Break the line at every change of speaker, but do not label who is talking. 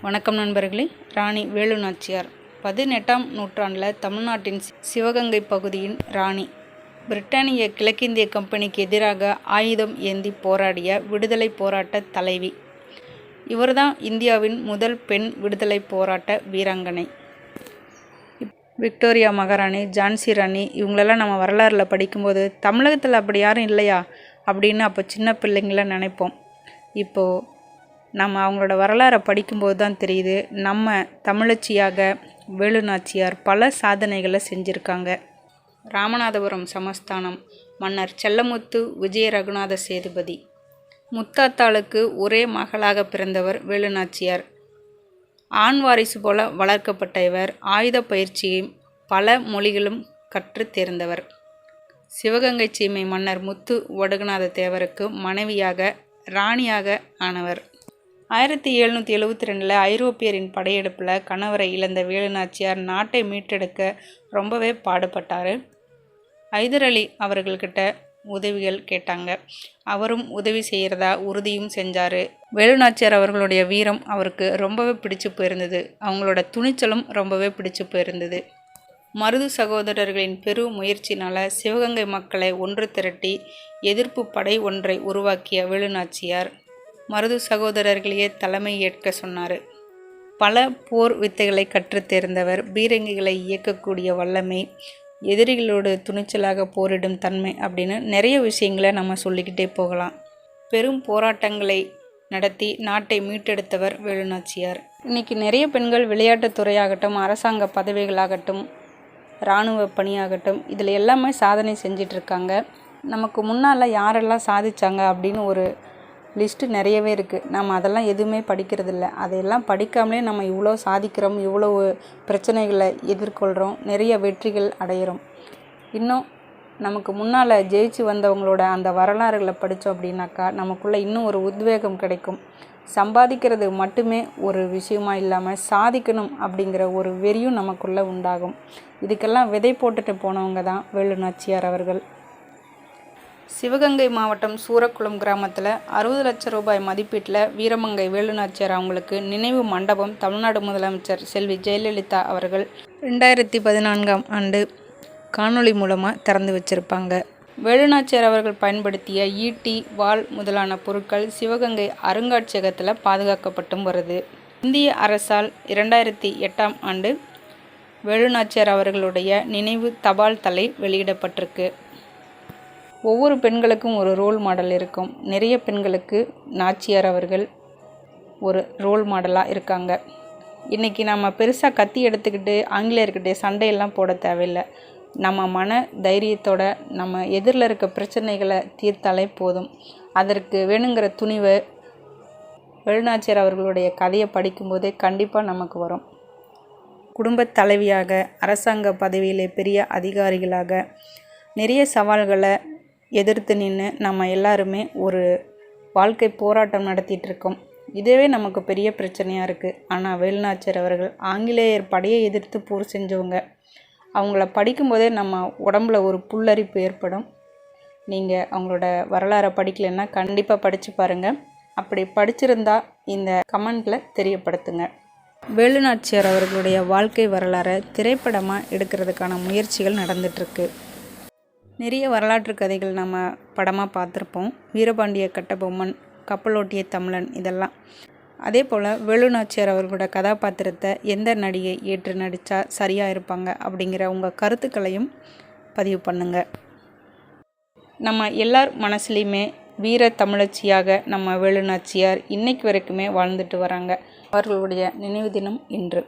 வணக்கம் நண்பர்களே. ராணி வேலு நாச்சியார் பதினெட்டாம் நூற்றாண்டில் தமிழ்நாட்டின் சிவகங்கை பகுதியின் ராணி. பிரிட்டானிய கிழக்கிந்திய கம்பெனிக்கு எதிராக ஆயுதம் ஏந்தி போராடிய விடுதலை போராட்ட தலைவி. இவர்தான் இந்தியாவின் முதல் பெண் விடுதலை போராட்ட வீராங்கனை. விக்டோரியா மகாராணி ஜான்சி ராணி இவங்களெல்லாம் நம்ம வரலாறில் படிக்கும்போது தமிழகத்தில் அப்படி யாரும் இல்லையா? அப்படின்னு அப்போ சின்ன பிள்ளைங்கள நினைப்போம். இப்போது நம்ம அவங்களோட வரலாறை படிக்கும்போது தான் தெரியுது. நம்ம தமிழச்சியாக வேலு நாச்சியார் பல சாதனைகளை செஞ்சுருக்காங்க. ராமநாதபுரம் சமஸ்தானம் மன்னர் செல்லமுத்து விஜய ரகுநாத சேதுபதி. முத்தாத்தாளுக்கு ஒரே மகளாக பிறந்தவர் வேலு நாச்சியார் ஆண் வாரிசு போல வளர்க்கப்பட்ட இவர் ஆயுத பயிற்சியையும் பல மொழிகளும் கற்று தேர்ந்தவர். சிவகங்கை சீமை மன்னர் முத்து ஒடுகநாத தேவருக்கு மனைவியாக ராணியாக ஆனவர். ஆயிரத்தி எழுநூற்றி எழுவத்தி ரெண்டில் ஐரோப்பியரின் படையெடுப்பில் கணவரை இழந்த வேலுநாச்சியார் நாட்டை மீட்டெடுக்க ரொம்பவே பாடுபட்டார். ஐதர் அலி அவர்கள்கிட்ட உதவிகள் கேட்டாங்க. அவரும் உதவி செய்கிறதா உறுதியும் செஞ்சார். வேலுநாச்சியார் அவர்களுடைய வீரம் அவருக்கு ரொம்பவே பிடிச்சு போயிருந்தது. அவங்களோட துணிச்சலும் ரொம்பவே பிடிச்சு போயிருந்தது. மருது சகோதரர்களின் பெரு முயற்சினால் சிவகங்கை மக்களை ஒன்று திரட்டி எதிர்ப்பு படை ஒன்றை உருவாக்கிய வேலுநாச்சியார் மருது சகோதரர்களையே தலைமை ஏற்க சொன்னார். பல போர் வித்தைகளை கற்றுத் தேர்ந்தவர். பீரங்கிகளை இயக்கக்கூடிய வல்லமை எதிரிகளோடு துணிச்சலாக போரிடும் தன்மை அப்படின்னு நிறைய விஷயங்களை நம்ம சொல்லிக்கிட்டே போகலாம். பெரும் போராட்டங்களை நடத்தி நாட்டை மீட்டெடுத்தவர் வேலுநாச்சியார். இன்னைக்கு நிறைய பெண்கள் விளையாட்டுத் துறையாகட்டும் அரசாங்க பதவிகளாகட்டும் இராணுவ பணியாகட்டும் இதில் எல்லாமே சாதனை செஞ்சிட்ருக்காங்க. நமக்கு முன்னால் யாரெல்லாம் சாதிச்சாங்க அப்படின்னு ஒரு லிஸ்ட்டு நிறையவே இருக்குது நம்ம அதெல்லாம் எதுவுமே படிக்கிறதில்ல. அதையெல்லாம் படிக்காமலே நம்ம இவ்வளோ சாதிக்கிறோம் இவ்வளோ பிரச்சனைகளை எதிர்கொள்கிறோம் நிறைய வெற்றிகள் அடையிறோம். இன்னும் நமக்கு முன்னால் ஜெயிச்சு வந்தவங்களோட அந்த வரலாறுகளை படித்தோம் அப்படின்னாக்கா நமக்குள்ளே இன்னும் ஒரு உத்வேகம் கிடைக்கும். சம்பாதிக்கிறது மட்டுமே ஒரு விஷயமா இல்லாமல் சாதிக்கணும் அப்படிங்கிற ஒரு வெறியும் நமக்குள்ளே உண்டாகும். இதுக்கெல்லாம் விதை போட்டுட்டு போனவங்க தான் வேலு நாச்சியார் அவர்கள். சிவகங்கை மாவட்டம் சூரக்குளம் கிராமத்தில் அறுபது லட்சம் ரூபாய் மதிப்பீட்டில் வீரமங்கை வேலுநாச்சியார் அவங்களுக்கு நினைவு மண்டபம் தமிழ்நாடு முதலமைச்சர் செல்வி ஜெயலலிதா அவர்கள் ரெண்டாயிரத்தி பதினான்காம் ஆண்டு காணொளி மூலமாக திறந்து வச்சிருப்பாங்க. வேலுநாச்சியார் அவர்கள் பயன்படுத்திய ஈட்டி வாள் முதலான பொருட்கள் சிவகங்கை அருங்காட்சியகத்தில் பாதுகாக்கப்பட்டும் வருது. இந்திய அரசால் இரண்டாயிரத்தி எட்டாம் ஆண்டு வேலுநாச்சியார் அவர்களுடைய நினைவு தபால் தலை வெளியிடப்பட்டிருக்கு. ஒவ்வொரு பெண்களுக்கும் ஒரு ரோல் மாடல் இருக்கும். நிறைய பெண்களுக்கு நாச்சியார் அவர்கள் ஒரு ரோல் மாடலாக இருக்காங்க. இன்றைக்கி நம்ம பெருசாக கத்தி எடுத்துக்கிட்டு ஆங்கிலேயர்கிட்ட சண்டையெல்லாம் போட தேவையில்லை. நம்ம மன தைரியத்தோட நம்ம எதிரில் இருக்க பிரச்சனைகளை தீர்த்தாலே போதும். அதற்கு வேணுங்கிற துணிவை வேலுநாச்சியார் அவர்களுடைய கதையை படிக்கும்போதே கண்டிப்பாக நமக்கு வரும். குடும்பத் தலைவியாக அரசாங்க பதவியிலே பெரிய அதிகாரிகளாக நிறைய சவால்களை எதிர்த்து நின்று நம்ம எல்லாருமே ஒரு வாழ்க்கை போராட்டம் நடத்திட்டு இருக்கோம் இதுவே நமக்கு பெரிய பிரச்சனையாக இருக்குது ஆனால் வேலுநாச்சியார் அவர்கள் ஆங்கிலேயர் படையை எதிர்த்து போர் செஞ்சவங்க. அவங்கள படிக்கும்போதே நம்ம உடம்புல ஒரு புல்லரிப்பு ஏற்படும். நீங்கள் அவங்களோட வரலாறை படிக்கலைன்னா கண்டிப்பாக படித்து பாருங்கள் அப்படி படிச்சிருந்தா இந்த கமெண்ட்டில் தெரியப்படுத்துங்க. வேலுநாச்சியார் அவர்களுடைய வாழ்க்கை வரலாறை திரைப்படமாக எடுக்கிறதுக்கான முயற்சிகள் நடந்துகிட்ருக்கு நிறைய வரலாற்று கதைகள் நம்ம படமாக பார்த்துருப்போம். வீரபாண்டிய கட்டபொம்மன் கப்பலோட்டிய தமிழன் இதெல்லாம். அதே போல் வேலுநாச்சியார் அவர்களோட கதாபாத்திரத்தை எந்த நடிகை ஏற்று நடித்தா சரியாக இருப்பாங்க அப்படிங்கிற உங்கள் கருத்துக்களையும் பதிவு பண்ணுங்கள் நம்ம எல்லார் மனசுலேயுமே வீர தமிழச்சியாக நம்ம வேலுநாச்சியார் இன்னைக்கு வரைக்குமே வாழ்ந்துட்டு வராங்க. அவர்களுடைய நினைவு தினம் இன்று.